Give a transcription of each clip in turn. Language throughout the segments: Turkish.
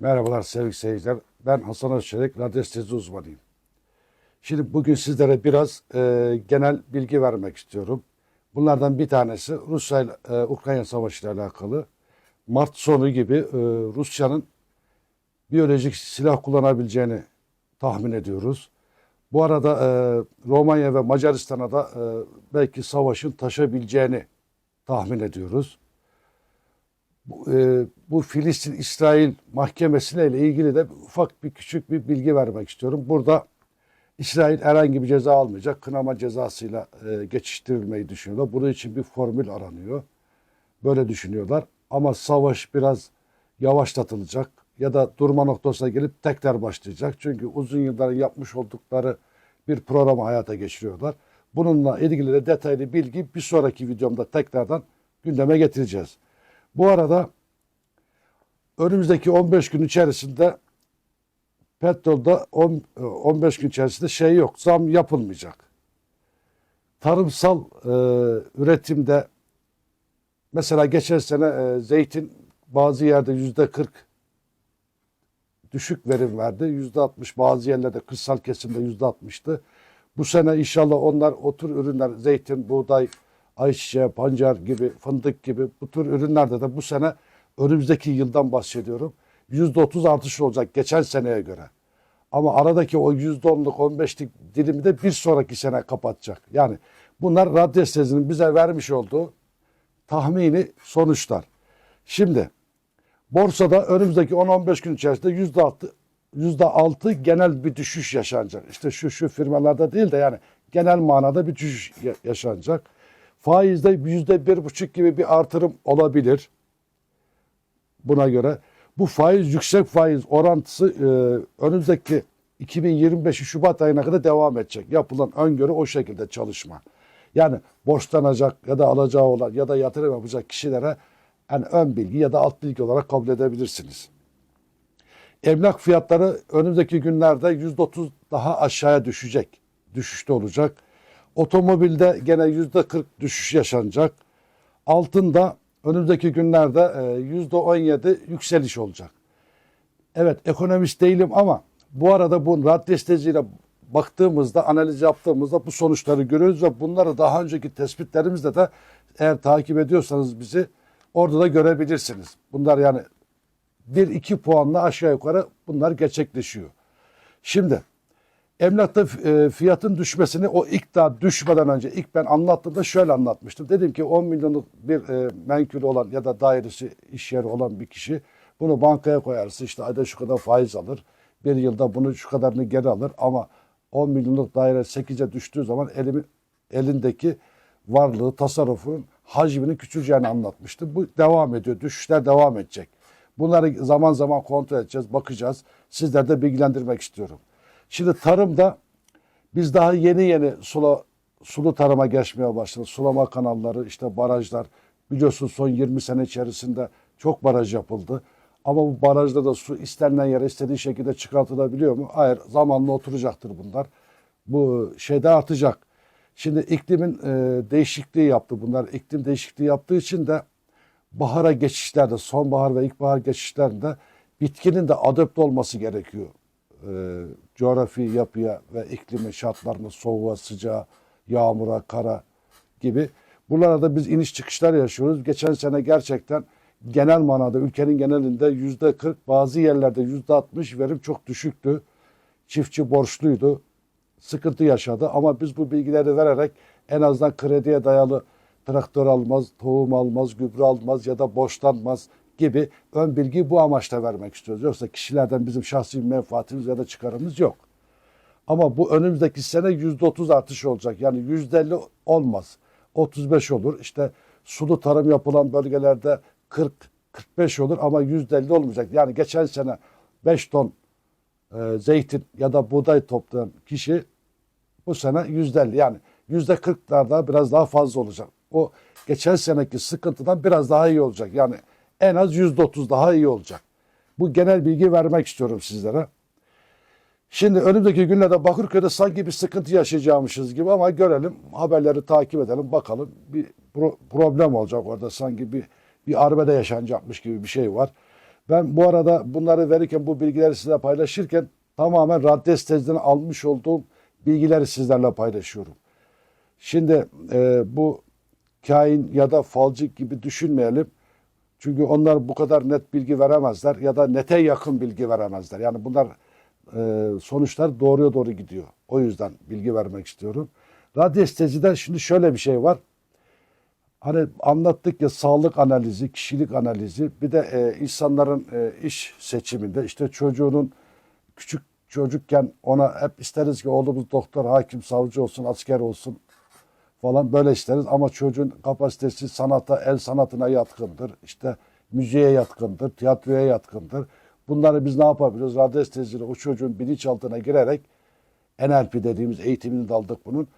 Merhabalar sevgili seyirciler. Ben Hasan Özçelik, radyo sitesi uzmanıyım. Şimdi bugün sizlere biraz e, genel bilgi vermek istiyorum. Bunlardan bir tanesi Rusya ile e, Ukrayna Savaşı ile alakalı. Mart sonu gibi e, Rusya'nın biyolojik silah kullanabileceğini tahmin ediyoruz. Bu arada e, Romanya ve Macaristan'a da e, belki savaşın taşabileceğini tahmin ediyoruz. E, bu Filistin-İsrail mahkemesiyle ilgili de ufak bir küçük bir bilgi vermek istiyorum. Burada İsrail herhangi bir ceza almayacak. Kınama cezasıyla e, geçiştirilmeyi düşünüyorlar. Bunun için bir formül aranıyor. Böyle düşünüyorlar. Ama savaş biraz yavaşlatılacak ya da durma noktasına gelip tekrar başlayacak. Çünkü uzun yıllar yapmış oldukları bir programı hayata geçiriyorlar. Bununla ilgili de detaylı bilgi bir sonraki videomda tekrardan gündeme getireceğiz. Bu arada önümüzdeki 15 gün içerisinde petrolda 10, 15 gün içerisinde şey yok, zam yapılmayacak. Tarımsal e, üretimde mesela geçen sene e, zeytin bazı yerde yüzde 40 düşük verim verdi. Yüzde 60 bazı yerlerde kırsal kesimde yüzde 60'tı. Bu sene inşallah onlar o tür ürünler zeytin, buğday, ayçiçeği, pancar gibi, fındık gibi bu tür ürünlerde de bu sene önümüzdeki yıldan bahsediyorum. Yüzde 30 artış olacak geçen seneye göre. Ama aradaki o yüzde onluk, on beşlik dilimi de bir sonraki sene kapatacak. Yani bunlar radyo bize vermiş olduğu tahmini sonuçlar. Şimdi borsada önümüzdeki 10-15 gün içerisinde yüzde altı, yüzde altı genel bir düşüş yaşanacak. İşte şu şu firmalarda değil de yani genel manada bir düşüş ya- yaşanacak. Faizde yüzde bir buçuk gibi bir artırım olabilir. Buna göre bu faiz yüksek faiz orantısı e, önümüzdeki 2025 Şubat ayına kadar devam edecek. Yapılan öngörü o şekilde çalışma. Yani borçlanacak ya da alacağı olan ya da yatırım yapacak kişilere yani ön bilgi ya da alt bilgi olarak kabul edebilirsiniz. Emlak fiyatları önümüzdeki günlerde %30 daha aşağıya düşecek. Düşüşte olacak. Otomobilde gene %40 düşüş yaşanacak. Altında önümüzdeki günlerde e, %17 yükseliş olacak. Evet ekonomist değilim ama bu arada bu radyo sitesiyle baktığımızda, analiz yaptığımızda bu sonuçları görüyoruz ve bunları daha önceki tespitlerimizde de eğer takip ediyorsanız bizi orada da görebilirsiniz. Bunlar yani 1-2 puanla aşağı yukarı bunlar gerçekleşiyor. Şimdi emlakta e, fiyatın düşmesini o ilk daha düşmeden önce ilk ben anlattığımda şöyle anlatmıştım. Dedim ki 10 milyonluk bir e, menkul olan ya da dairesi iş yeri olan bir kişi bunu bankaya koyarsa işte ayda şu kadar faiz alır. Bir yılda bunu şu kadarını geri alır ama 10 milyonluk daire 8'e düştüğü zaman elimin, elindeki varlığı, tasarrufunun hacminin küçüleceğini anlatmıştım. Bu devam ediyor. Düşüşler devam edecek. Bunları zaman zaman kontrol edeceğiz, bakacağız. Sizler de bilgilendirmek istiyorum. Şimdi tarımda biz daha yeni yeni sula, sulu tarıma geçmeye başladık. Sulama kanalları, işte barajlar. Biliyorsunuz son 20 sene içerisinde çok baraj yapıldı. Ama bu barajda da su istenilen yere istediği şekilde çıkartılabiliyor mu? Hayır, zamanla oturacaktır bunlar. Bu şeyde artacak. Şimdi iklimin e, değişikliği yaptı bunlar. İklim değişikliği yaptığı için de bahara geçişlerde, sonbahar ve ilkbahar geçişlerinde bitkinin de adapte olması gerekiyor. E, coğrafi yapıya ve iklimin şartlarına, soğuğa, sıcağa, yağmura, kara gibi. Buralarda da biz iniş çıkışlar yaşıyoruz. Geçen sene gerçekten genel manada ülkenin genelinde yüzde 40 bazı yerlerde yüzde 60 verim çok düşüktü. Çiftçi borçluydu. Sıkıntı yaşadı ama biz bu bilgileri vererek en azından krediye dayalı traktör almaz, tohum almaz, gübre almaz ya da borçlanmaz gibi ön bilgi bu amaçla vermek istiyoruz. Yoksa kişilerden bizim şahsi menfaatimiz ya da çıkarımız yok. Ama bu önümüzdeki sene yüzde otuz artış olacak. Yani yüzde elli olmaz. 35 olur. İşte sulu tarım yapılan bölgelerde 40 45 olur ama yüzde elli olmayacak. Yani geçen sene 5 ton e, zeytin ya da buğday toplayan kişi bu sene yüzde elli yani yüzde kırklarda biraz daha fazla olacak. O geçen seneki sıkıntıdan biraz daha iyi olacak. Yani en az yüzde otuz daha iyi olacak. Bu genel bilgi vermek istiyorum sizlere. Şimdi önümüzdeki günlerde Bakırköy'de sanki bir sıkıntı yaşayacağımışız gibi ama görelim, haberleri takip edelim, bakalım. Bir pro- problem olacak orada sanki bir bir arbede yaşanacakmış gibi bir şey var. Ben bu arada bunları verirken bu bilgileri size paylaşırken tamamen Raddes tezden almış olduğum bilgileri sizlerle paylaşıyorum. Şimdi e, bu kain ya da falcı gibi düşünmeyelim. Çünkü onlar bu kadar net bilgi veremezler ya da nete yakın bilgi veremezler. Yani bunlar e, sonuçlar doğruya doğru gidiyor. O yüzden bilgi vermek istiyorum. Radyestezide şimdi şöyle bir şey var. Hani anlattık ya sağlık analizi, kişilik analizi, bir de e, insanların e, iş seçiminde işte çocuğunun küçük çocukken ona hep isteriz ki oğlumuz doktor, hakim, savcı olsun, asker olsun falan böyle isteriz ama çocuğun kapasitesi sanata, el sanatına yatkındır. İşte müziğe yatkındır, tiyatroya yatkındır. Bunları biz ne yapabiliriz? Radyo estezisiyle o çocuğun bilinçaltına girerek NLP dediğimiz eğitimini de aldık bunun.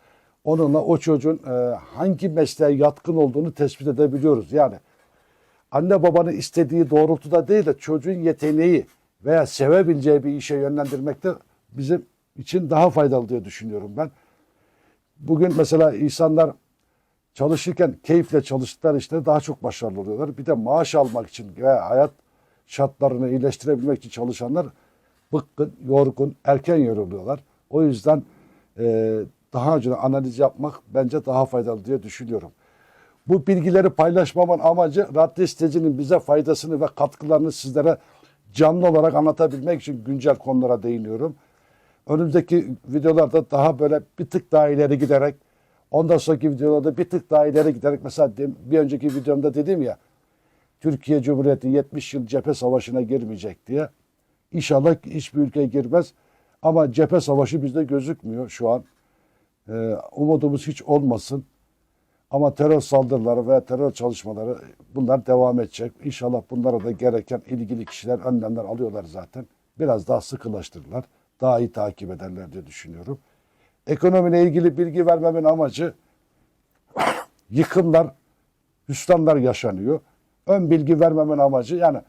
Onunla o çocuğun e, hangi mesleğe yatkın olduğunu tespit edebiliyoruz. Yani anne babanın istediği doğrultuda değil de çocuğun yeteneği veya sevebileceği bir işe yönlendirmekte bizim için daha faydalı diye düşünüyorum ben. Bugün mesela insanlar çalışırken keyifle çalıştıkları işte daha çok başarılı oluyorlar. Bir de maaş almak için ve hayat şartlarını iyileştirebilmek için çalışanlar bıkkın, yorgun, erken yoruluyorlar. O yüzden e, daha önce analiz yapmak bence daha faydalı diye düşünüyorum. Bu bilgileri paylaşmamın amacı radyo bize faydasını ve katkılarını sizlere canlı olarak anlatabilmek için güncel konulara değiniyorum. Önümüzdeki videolarda daha böyle bir tık daha ileri giderek ondan sonraki videolarda bir tık daha ileri giderek mesela bir önceki videomda dedim ya Türkiye Cumhuriyeti 70 yıl cephe savaşına girmeyecek diye. İnşallah hiçbir ülke girmez. Ama cephe savaşı bizde gözükmüyor şu an. Ee, umudumuz hiç olmasın. Ama terör saldırıları ve terör çalışmaları bunlar devam edecek. İnşallah bunlara da gereken ilgili kişiler önlemler alıyorlar zaten. Biraz daha sıkılaştırırlar. Daha iyi takip ederler diye düşünüyorum. Ekonomiyle ilgili bilgi vermemin amacı yıkımlar, hüsranlar yaşanıyor. Ön bilgi vermemin amacı yani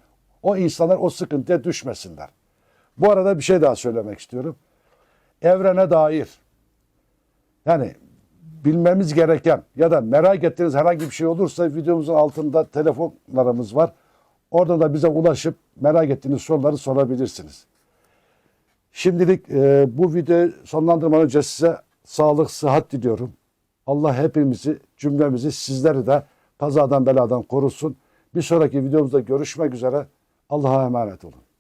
o insanlar o sıkıntıya düşmesinler. Bu arada bir şey daha söylemek istiyorum. Evrene dair yani bilmemiz gereken ya da merak ettiğiniz herhangi bir şey olursa videomuzun altında telefonlarımız var. Orada da bize ulaşıp merak ettiğiniz soruları sorabilirsiniz. Şimdilik e, bu videoyu sonlandırmadan önce size sağlık, sıhhat diliyorum. Allah hepimizi, cümlemizi, sizleri de kazadan beladan korusun. Bir sonraki videomuzda görüşmek üzere. Allah'a emanet olun.